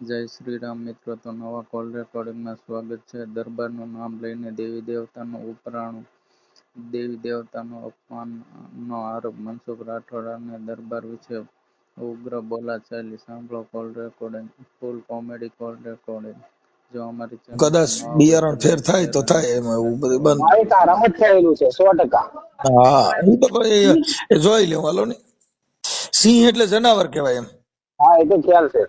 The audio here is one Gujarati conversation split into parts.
જય શ્રી રામ મિત્રો તો નવા કોલ રેકોર્ડિંગમાં સ્વાગત છે. દરબારનું નામ લઈને દેવી દેવતાનું ઉપરાણું. દેવી દેવતાનું અપમાનનો આરોપ મનસુખ રાઠોડ અને દરબાર વિશે ઉગ્ર બોલાચાલી. સાંભળો call recording full comedy call recording જો અમારી channel કદાચ બિયારણ ફેર થાય તો થાય એમાં એવું બધું બંધ. જ થયેલું છે સો ટકા. હા એ તો ભાઈ જોઈ લેવું હાલો ને. સિંહ એટલે જનાવર કહેવાય એમ. હા એ તો ખ્યાલ છે.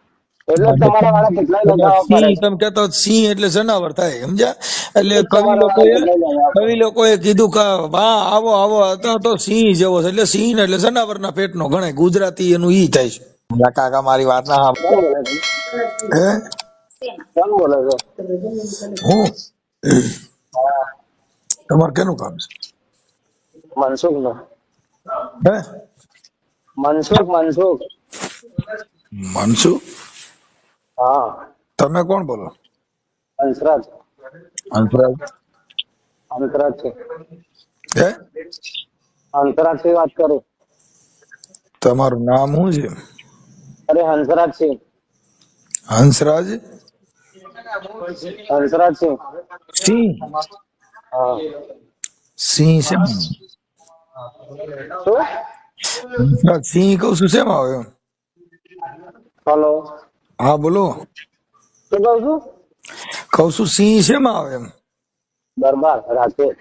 એટલે તમારા વાળા કેટલાય લગાવવા પડે તમે કહેતા સિંહ એટલે જનાવર થાય સમજ્યા? એટલે એટલે કવિ લોકોએ વાળા કેટલાય લગાવવા પડે કવિ લોકોએ કીધું કે હા આવો આવો હતો તો સિંહ જેવો છે. એટલે સિંહ એટલે જનાવરના પેટનો ગણાય. ગુજરાતી એનું ઈ થાય છે. કાકા મારી વાત ના સાંભળો. કોણ બોલે છે? હે? કોણ બોલે છે? હું? તમારે કેનું કામ છે? મનસુખ નો હે? મનસુખ મનસુખ. મનસુ હા. તમે કોણ બોલો? હંસરાજ. હંસરાજ. હંસરાજ છે. હે? હંસરાજથી વાત કરું. તમારું નામ શું છે? અરે હંસરાજ છે. હંસરાજ? હંસરાજ સિંહ સિંહ. હા. સિંહ શેમ? શું? હંસરાજ સિંહ કહું છું શેમ હલો. હા બોલો. શું કહું છું? કહું છું સિંહ શેમાં આવે એમ? દરબાર રાજકોટ.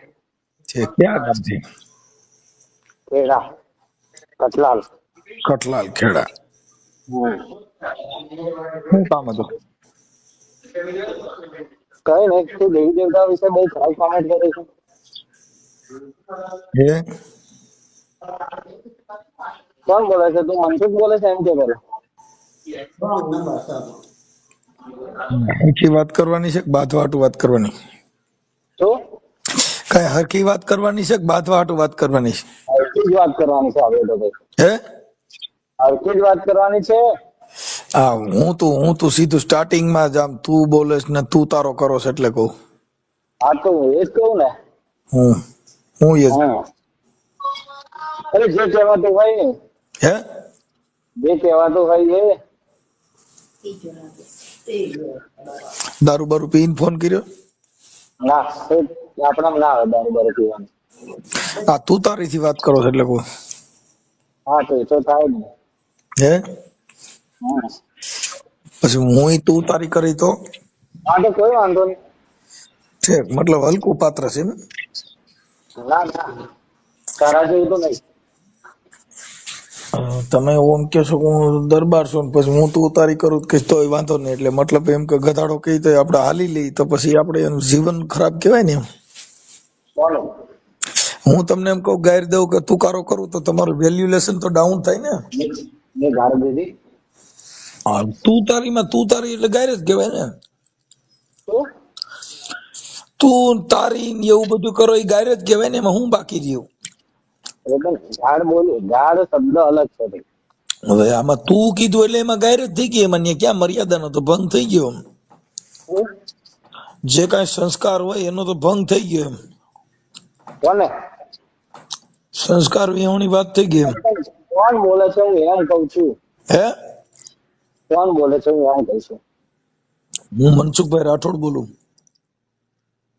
છે ક્યાં ગામથી ખેડા કટલાલ કટલાલ ખેડા. શું કામ હતું? કઈ નહીં તું દેવી દેવતા વિશે બહુ ખરાબ કોમેન્ટ કરે છે. હે? કોણ બોલે છે? તું મનસુખ બોલે છે એમ કે કરે હરખી વાત કરવાની છે કે બાથવાટું વાત કરવાની? તો? કઈ હરખી વાત કરવાની છે કે બાથવાટું વાત કરવાની છે? હરખી જ વાત કરવાની છે હવે તો ભાઈ. હે? હરખી જ વાત કરવાની છે? હા હું તો હું તો સીધું સ્ટાર્ટિંગમાં જ આમ તું બોલેસ ને તું તારો કરો છે એટલે કહું. હા તો હું એ જ કહું ને. હું હું એ જ. અરે જે કહેવાતું હોય ને, હે? જે કહેવાતું હોય એ. દારૂ બારૂ પીને ફોન કર્યો? ના આપણા ના આવે દારૂ બારૂ પીવાનું. હા તું તારી થી વાત કરો છો એટલે કહું. હા તો એ તો થાય જ ને. હે. પછી હું તું તારી કરી તો? હા તો કોઈ વાંધો નહીં. છે મતલબ હલકું પાત્ર છે ને ના ના. તારા જેવું તો નહીં. તમે ઓમ કે છો હું દરબાર છું પછી હું તું તારી કરું કે તોય વાંધો નહીં. એટલે મતલબ એમ કે ગધાડો કહી તો આપણે હાલી લઈ તો પછી આપણે એનું જીવન ખરાબ કહેવાય ને એમ. હું તમને એમ કહું ગાયર દઉં કે તું કારો કરું તો તમારું વેલ્યુલેશન તો ડાઉન થાય ને. તું તારીમાં તું તારી એટલે ગાયર જ કહેવાય ને. તું તારી ને એવું બધું કરો એ ગાયર જ કહેવાય ને એમાં હું બાકી રહ્યું? ગાળ બોલું ગાળ શબ્દ અલગ છે ભાઈ. હવે આમાં તું કીધું એટલે એમાં ગાયર જ થઈ ગઈ એમાં ક્યાં ક્યાં મર્યાદાનો તો ભંગ થઈ ગયો જે કાંઈ સંસ્કાર હોય એનો તો ભંગ થઈ ગયો એમ. કોને? સંસ્કાર વિહોણી વાત થઈ ગઈ કોણ બોલે છે હું એમ કઉ છું? હે? કોણ બોલે છે હું એમ કઉ છું? હું મનસુખભાઈ રાઠોડ બોલું.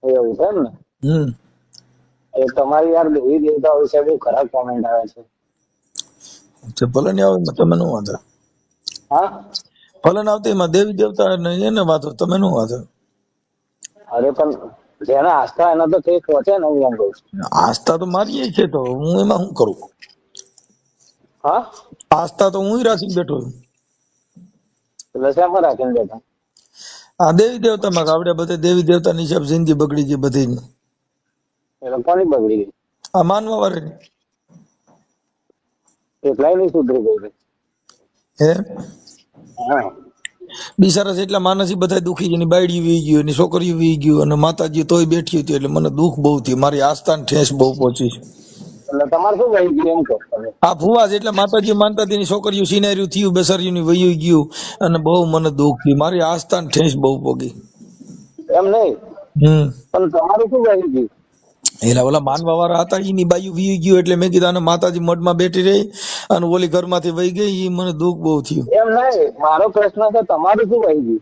એવું છે એમ ને? હમ. એ તમારી યાર દેવી દેવતા વિશે બહુ ખરાબ કોમેન્ટ આવે છે. તે ભલે ને આવે તમે નું વાંધો. હા? ભલે ને આવતી એમાં દેવી દેવતા ને એને વાંધો તમે નું વાંધો. અરે પણ જેને આસ્થા એના તો ઠેક પહોંચે ને હું એમ છું. આસ્થા તો મારી છે તો હું એમાં શું કરું? હા? આસ્થા તો હું રાખીને બેઠો છું. એટલે શેમાં રાખીને બેઠા? આ દેવી દેવતામાં આપણે બધા દેવી દેવતાની હિસાબ જિંદગી બગડી ગઈ બધી. એટલે કોની બગડી ગઈ? આ માનવા વાળાની એટલાય નહીં સુધરી ગઈ હે? બિચારા જેટલા માનસી બધા દુખી છે બાયડી વી ગયું એની છોકરીઓ વી ગયું અને માતાજી તોય બેઠી હતી એટલે મને દુઃખ બહુ થયું. મારી આસ્થાને ઠેસ બહુ પહોંચી એટલે તમારે શું વહી ગયું એમ કહો આ ફુવા છે એટલે માતાજી માનતા તેની છોકરીઓ સિનારીઓ થયું બેસાર્યું ની વહી ગયું અને બહુ મને દુઃખ થયું. મારી આસ્થાને ઠેસ બહુ પોગી એમ નહીં? હમ. પણ તમારું શું વહી ગયું? એલા ઓલા માનવા વાળા હતા એની બાયું વી ગયું એટલે મેં કીધું આને માતાજી મઢમાં બેઠી રહી અને ઓલી ઘરમાંથી વહી ગઈ એ મને દુઃખ બહુ થયું. એમ નહીં મારો પ્રશ્ન છે તમારું શું વહી ગયું?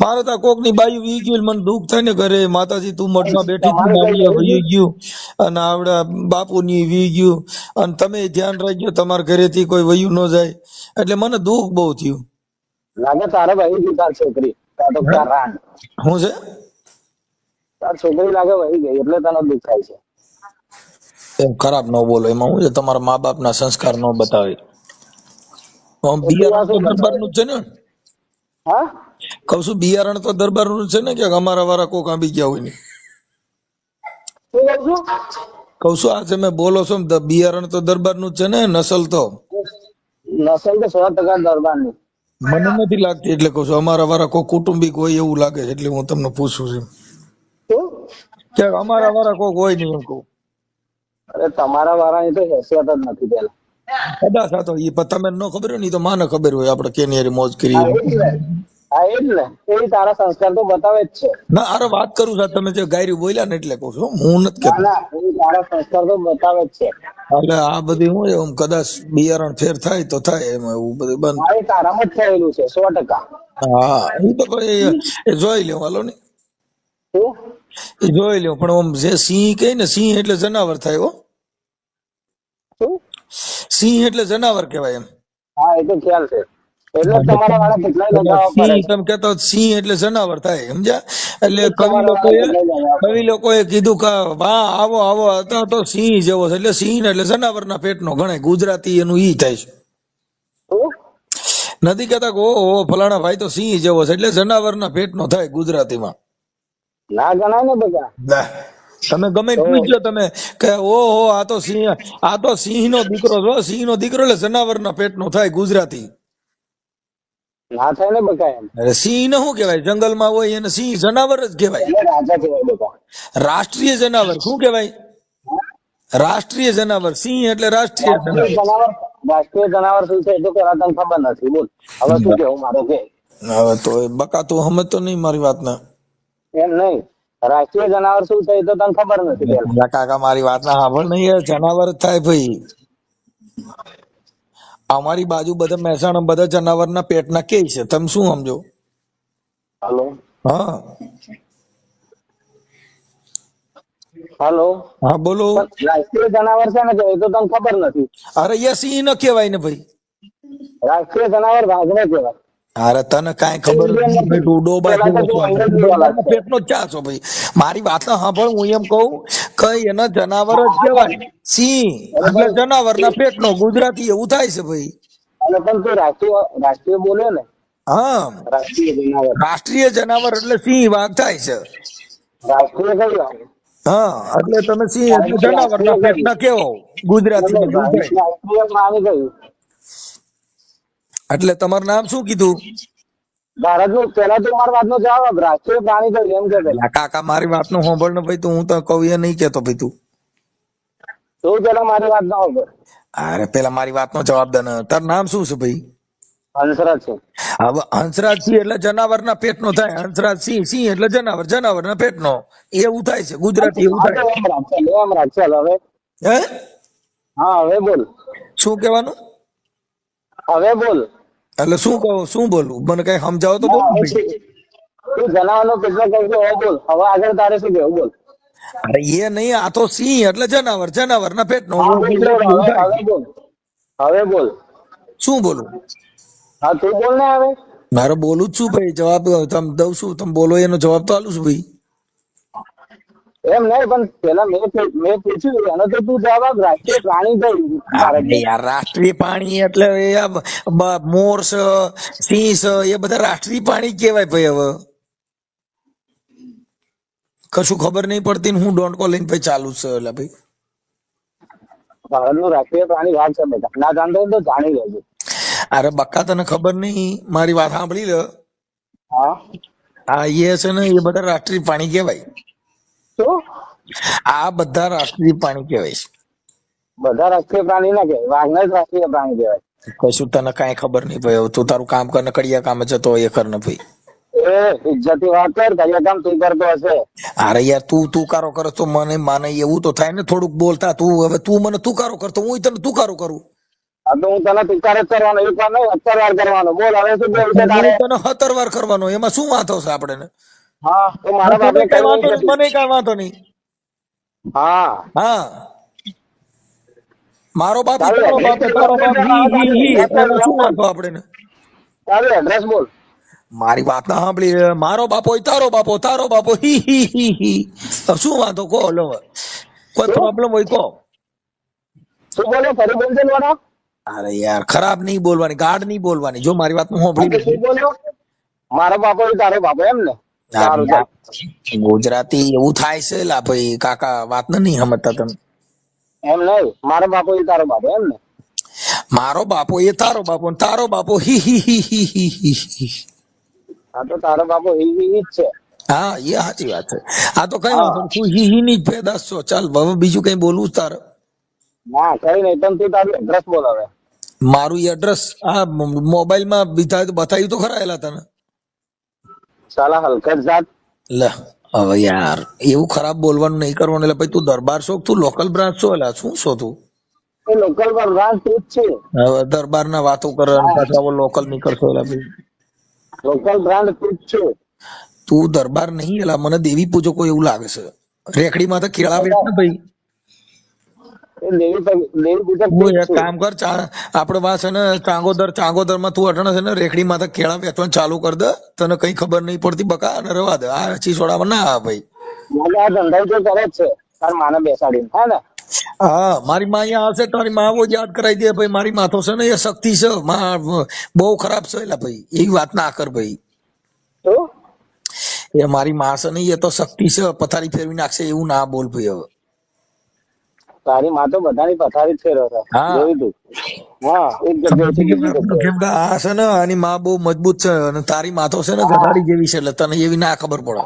મારે તો કોકની બાયુ વી ગયું મને દુઃખ થાય ને ઘરે માતાજી તું મઠમાં બેઠી તું વહી વહી ગયું અને આવડા બાપુ ની વી ગયું અને તમે ધ્યાન રાખજો તમારા ઘરેથી કોઈ વયું ન જાય. એટલે મને દુઃખ બહુ થયું. લાગે તારે ગઈ તાર છોકરી શું છે? તાર છોકરી લાગે વહી ગઈ એટલે તને દુઃખ થાય છે. એમ ખરાબ ન બોલો એમાં હું છે તમારા મા બાપ ના સંસ્કાર ન બતાવે બિયારણ તો દરબારનું છે ને? હા? કઉ છું બિયારણ તો દરબારનું છે ને કે અમારા વાળા કોક આંબી ગયા હોય ને? કઉ છું? આ તમે બોલો છો બિયારણ તો દરબારનું જ છે ને નસલ તો? નસલ તો સો ટકા દરબારની. મને નથી લાગતી એટલે કહું છું અમારા વાળા કોઈ કુટુંબિક હોય એવું લાગે છે એટલે હું તમને પૂછું છું. કે અમારા વાળા કોક હોય નહીં એમ કહું. અરે તમારા વાળાની તો હેસિયત જ નથી પેલા. કદાચ આ તો એ તમે ન ખબર હોય ને તો માને ખબર હોય આપણે કેની મોજ કરી હા એ જ ને એ જ ને એ તારા સંસ્કાર તો બતાવે જ છે. ના અરે વાત કરું છું તમે જે ગાયરી બોલ્યા ને એટલે કહું છું હું નથી કહેતો. તારા સંસ્કાર તો બતાવે જ છે. એટલે આ બધી હું એમ કદાચ બિયારણ ફેર થાય તો થાય એમ એવું બધું બંધ. હા એ તારામાં જ થયેલું છે સો ટકા. હા હું તો પછી જોઈ લ્યો હાલો ને. શું? એ જોઈ લ્યો પણ આમ જે સિંહ કહે ને સિંહ એટલે જનાવર થાય હો. સિંહ એટલે જનાવર કહેવાય એમ. હા એ તો ખ્યાલ છે. સિંહ એટલે જનાવર થાય સમજ્યા? એટલે કવિ લોકોએ કવિ લોકોએ કીધું કે વાહ આવો આવો હતા તો સિંહ જેવો છે. એટલે સિંહ ને એટલે જનાવરના પેટનો ગણાય ગુજરાતી એનું ઈ થાય છે. નથી કેતા કે ઓ ઓ ફલાણા ભાઈ તો સિંહ જેવો છે. એટલે જનાવરના પેટનો થાય ગુજરાતીમાં. ના ગણાય ને બધા? તમે ગમે પૂછ્યો પૂછજો તમે કે ઓહો આ તો સિંહ આ તો સિંહ નો દીકરો છો સિંહ નો દીકરો એટલે જનાવરના પેટનો થાય ગુજરાતી. ના થાય ને બકા સિંહ ને શું કેવાય જંગલમાં હોય એને સિંહ જનાવર જ બધા. રાષ્ટ્રીય જનાવર શું કેવાય રાષ્ટ્રીય જનાવર. સિંહ એટલે રાષ્ટ્રીય જનાવર. જનાવર રાષ્ટ્રીય જનાવર શું છે એ તો પેલા તને ખબર નથી. બોલ. હવે શું કેવું મારો કે? હવે તો બકા તું સમજતો નહીં મારી વાતને. એમ નહીં. રાષ્ટ્રીય જનાવર શું છે એ તો તને ખબર નથી પેલા. કાકા મારી વાત ના સાંભળ. નહીં જનાવર જ થાય ભાઈ. અમારી બાજુ બધા મહેસાણા બધા જનાવર ના પેટ ના કે છે. તમે શું સમજો? હાલો. હા. હાલો. હા બોલો. રાષ્ટ્રીય જનાવર છે ને કે એ તો તને ખબર નથી. અરે યસ સિંહ ન કહેવાય ને ભાઈ. રાષ્ટ્રીય જનાવર વાઘને કહેવાય. અરે તને કાંઈ ખબર નથી. પેટનો ચા છો ભાઈ. મારી વાત ના સાંભળ હું એમ કહું કે એના જનાવર જ કહેવાય. સિંહ એટલે જનાવરના પેટનો ગુજરાતી એવું થાય છે ભાઈ. અને પણ તું રાષ્ટ્રીય રાષ્ટ્રીય બોલે ને. હા. રાષ્ટ્રીય જનાવર. રાષ્ટ્રીય જનાવર એટલે સિંહ વાઘ થાય છે. રાષ્ટ્રીય હા એટલે તમે સિંહ એટલે જનાવરના પેટના કેવો ના કેવો ગુજરાતી રાષ્ટ્રીય પ્રાણી કયું એટલે તમારું નામ શું કીધું? ભારતનું પેલા તો મારી વાતનો જવાબ આપ. રાષ્ટ્રીય પ્રાણી કયું એમ કે પેલા. કાકા મારી વાતનું સાંભળ ને ભાઈ તું હું તો કહું એ નહીં કેતો ભાઈ તું. તું પેલા મારી વાત ના હોભળ. અરે પેલા મારી વાતનો જવાબ દે ને. તારું નામ શું છે ભાઈ? હંસરાજ છે. હવે હંસરાજ સિંહ એટલે જનાવરના પેટનો થાય. હંસરાજ સિંહ સિંહ એટલે જનાવર. જનાવરના પેટનો. એવું થાય છે. ગુજરાતી એવું થાય એમ રાખ ચાલ એમ રાખ ચાલ હવે. હે? હા હવે બોલ. શું કહેવાનું? હવે બોલ. એટલે શું કહું શું બોલું? મને કઈ સમજાવો તો બોલ હા, તું- જનાવરનો કહું છું હવે બોલ. હવે આગળ તારે શું કહેવું બોલ. અરે એ નહીં આ તો સિંહ એટલે જનાવર જનાવર ના પેટ નો બોલ, હવે બોલ. હવે બોલ. શું બોલું? હા તું બોલ ને હવે. મારે બોલું જ છું ભાઈ જવાબ તમે દઉં છું તમે બોલો એનો જવાબ તો આલું છું ભાઈ. એમ નહીં પણ પેલા મેં મેં પૂછ્યું એનો તો તું જવાબ રાષ્ટ્રીય પ્રાણી યાર રાષ્ટ્રીય પાણી એટલે મોર છે સિંહ છે એ બધા રાષ્ટ્રીય પાણી કહેવાય ભાઈ હવે. કશું ખબર નહીં પડતી હું ડોન્ટ લઈને ભાઈ ચાલુ છે એટલે ભાઈ. ભારતનું રાષ્ટ્રીય પ્રાણી વાઘ છે બેટા ના જાણતો તો જાણી લેજો. અરે બક્કા તને ખબર નહીં? મારી વાત સાંભળી લે. હા. હા એ છે ને એ બધા રાષ્ટ્રીય પાણી કહેવાય. શું? આ બધા રાષ્ટ્રીય પ્રાણી કહેવાય છે. બધા રાષ્ટ્રીય પ્રાણી ના કહેવાય? વાઘને જ રાષ્ટ્રીય પ્રાણી કહેવાય. કશું તને કાંઈ ખબર નહીં ભાઈ તું તારું કામ કર કડિયા કામે જતો હોય એ કર ને ભાઈ. એ ઇજ્જતી વાત કર કડિયા કામ તું કરતો હશે. અરે યાર તું તું કારો કરો તો મને માને એવું તો થાય ને થોડુંક બોલતા તું હવે તું મને તુકારો કરતો હું તને તુકારો કરું આ તો હું તને તુકાર જ કરવાનો એક વાર નહીં વાર કરવાનો. બોલ હવે શું બોલ તને સત્તર વાર કરવાનો એમાં શું વાંધો છે આપણે હા તો મારા બાપને કઈ વાંધો નહીં મને કઈ વાંધો નહીં. હા. હા. મારો બાપ તારો બાપ તારો બાપ. હી હી હી address શું વાંધો આપણે તારું એડ્રેસ બોલ. મારી વાત ના સાંભળી મારો બાપો તારો બાપો તારો બાપો હી હી હી હી તો શું વાંધો? કહો લો. કોઈ પ્રોબ્લેમ હોય કહો. શું બોલે? ફરી અરે યાર ખરાબ નહીં બોલવાની ગાઢ નહીં બોલવાની. જો મારી વાત હું સાંભળી મારો બાપો તારો બાપો એમ ને? ગુજરાતી એવું થાય છે લા ભાઈ કાકા વાત નહીં સમજતા તમે. એમ નહીં મારો બાપો ઈ તારો બાપો એમ ને? મારો બાપો એ તારો બાપો ને તારો બાપો હી હી હી હી હી હી હી. આ તો તારો બાપો ઈ ઈ ઈ જ છે. હા એ સાચી વાત છે. આ તો કઈ હા. વાંધો નહીં. તું હી હી ની જ પેદાશ છો ચાલ હવે બીજું કઈ બોલવું છે તારે? ના કઈ નહીં તને તું તારું એડ્રેસ બોલ હવે મારું એડ્રેસ આ મોબાઈલમાં બીજા બતાવ્યું તો ખરા એલા તને? સાલા હલકત જાત. લે હવે યાર એવું ખરાબ બોલવાનું નહીં કરવાનું. એટલે પછી તું દરબાર છો તું લોકલ બ્રાન્ચ છો એટલે શું છો તું? એ લોકલ બ્રાન્ચ જ છે. હવે દરબાર ના વાતો કરે પાછા લોકલ નહીં કરશો એટલે લોકલ બ્રાન્ચ તું જ છે. તું દરબાર નહીં એટલે મને દેવી પૂજકો એવું લાગે છે. રેકડીમાં તો કેળા વેચ ને ભાઈ એ દેવી પ- દેવી પૂજક તું હું જ એક છે કામ કર આપડે વાત છે ને ચાંગોદર ચાંગોદરમાં તું અટણ છે ને રેકડીમાં માથે કેળા વેચવાનું ચાલુ કર દે. તને કઈ ખબર નહીં પડતી બકા અને રવા દે. આ ચીસોડામાં ના આવે ભાઈ. આ ધંધા તો કરે જ છે. તાર માને બેસાડીને હા ને? હા મારી માં અહીંયા આવશે તારી માં આવો યાદ કરાવી દે ભાઈ. મારી માથો છે ને એ શક્તિ છે. માં બહુ ખરાબ છે એલા ભાઈ. એવી વાત ના કર ભાઈ. એ મારી માં છે ને એ તો શક્તિ છે. પથારી ફેરવી નાખશે એવું ના બોલ ભાઈ હવે. તારી માં તો બધાની પથારી જ હા. જોયું તું? હા એક જગ્યાએથી કેમ કે આ છે ને આની માં બહુ મજબૂત છે અને તારી માથો છે ને ગધાડી જેવી છે એટલે તને એવી ના ખબર પડે.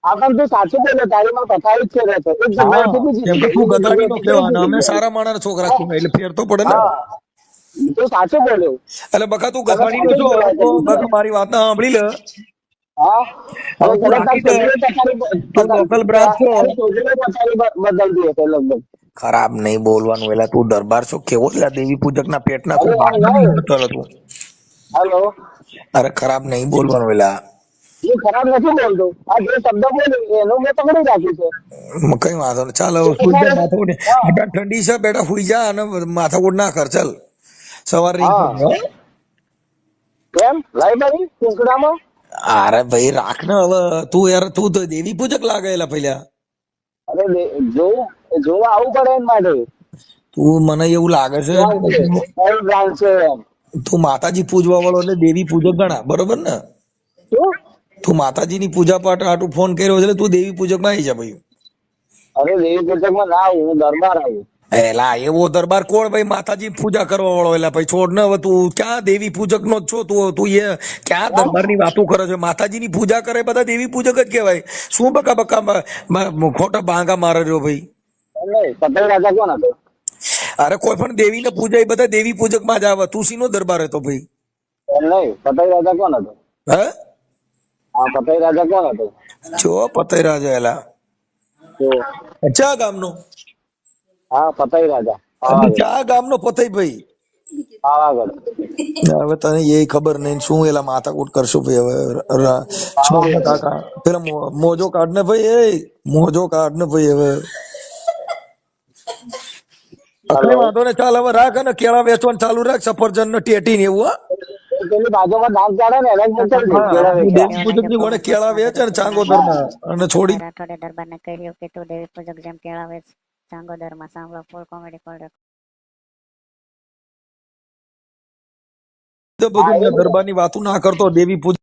આ પણ તું સાચું બોલે તારી માં પથારી જ ફેરવે છે. એક જગ્યાએથી કેમ કે તું ગધાડી નો કહેવાનો અમે સારા માણસ છોકરા કહેવાય એટલે ફેર તો પડે ને. તું સાચું બોલ્યો એટલે બકા તું ગધાડી નો છો બકા મારી વાત ના સાંભળી લે. હા? રાખી દે. લગભગ. ખરાબ નહીં બોલવાનું એલા તું દરબાર છો? કેવો એટલે દેવી પૂજક ના પેટના તું અરે ભાગમાં નહીં. નહીં જતો રહે તું? હેલો. અરે ખરાબ નહીં બોલવાનું એલા. એ ખરાબ નથી બોલતો. આ જે શબ્દ બોલે એનો મેં પકડી રાખ્યું છે. કઈ વાંધો નહીં. ચાલ હવે જા ઠંડી છે બેટા સુઈ જા અને માથાકૂટ ના કર ચાલ. સવાર કેમ? લાઈબ્રેરી કુંકડામાં અરે ભાઈ રાખ ને હવે. તું યાર તું તો દેવી પૂજક લાગેલા પહેલા. અરે દે- જોવું આવવું પડે એમ માટે. તું મને એવું લાગે છે તું માતાજી પૂજવા વાળો એટલે દેવી પૂજક ગણા બરોબર ને? તું માતાજી ની પૂજા પાઠ આટલું ફોન કર્યો એટલે તું દેવી પૂજકમાં આવી જા ભાઈ. અરે દેવી પુસ્તકમાં ના આવું હું દરબાર આવું. એલા એવો દરબાર કોણ ભાઈ માતાજી પૂજા કરવા વાળો? એલા ભાઈ છોડ ને હવે તું ક્યાં દેવી પૂજક નો છો તું? તું એ ક્યાં દરબારની વાતો કરે છે? માતાજી ની પૂજા કરે બધા દેવી પૂજક જ કહેવાય. શું બકા બકા મ- મ- ખોટા બાંગા મારે રહ્યો ભાઈ? પટેલ રાજા કોણ હતો? અરે કોઈ પણ દેવી ને પૂજા એ બધા દેવી પૂજકમાં જ આવે. તું નો દરબાર હતો ભાઈ? નહીં પટેલ રાજા કોણ હતો? હે? હા પટેલ રાજા કોણ હતો? જો પતઈ રાજા એલા. ચા ગામનો? હા પટેલ રાજા. ચા ગામનો પતઈ ભાઈ? હવે તને એ ખબર નહીં શું એલા માથાકૂટ કરશો ભાઈ? હવે કાકા. પેલા મોજો કાઢ ને ભાઈ એ. મોજો કાઢ ને ભાઈ હવે. કઈ વાંધો ને ચાલ હવે રાખ અને કેળા વેચવાનું ચાલુ રાખ સફરજન ને ટેટી ને એવું હા. પેલી બાજુમાં ને એને જ મોકલજે, કેળા ની વેચ અને ચાંગોદરમાં અને છોડી કે તું દેવી પૂજક જેમ સાંભળો ફૂલ કોમેડી ફૂલ દે બધું દરબારની વાતું ના કરતો દેવી પૂજક